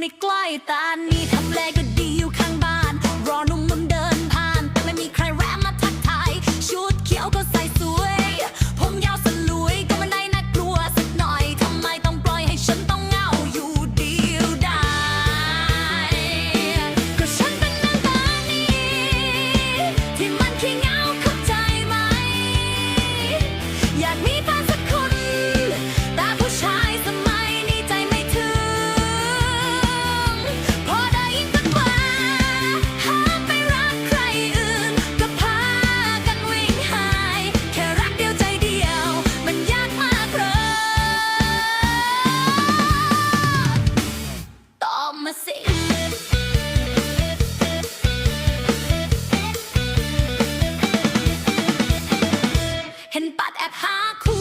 ในใกล้ตานี่ทำเลก็ดีอยู่ข้างบ้าน รอหนุ่มๆเดินผ่าน แต่ไม่มีใครแวะมาทักทาย ชุดเขียวก็ใส่สวย ผมยาวสลวยก็ไม่ได้น่ากลัวสักหน่อย ทำไมต้องปล่อยให้ฉันต้องเหงาอยู่เดียวดายก็ฉันเป็นนางตานีที่มันขี้เหงา pharmacy. Hen bat app ha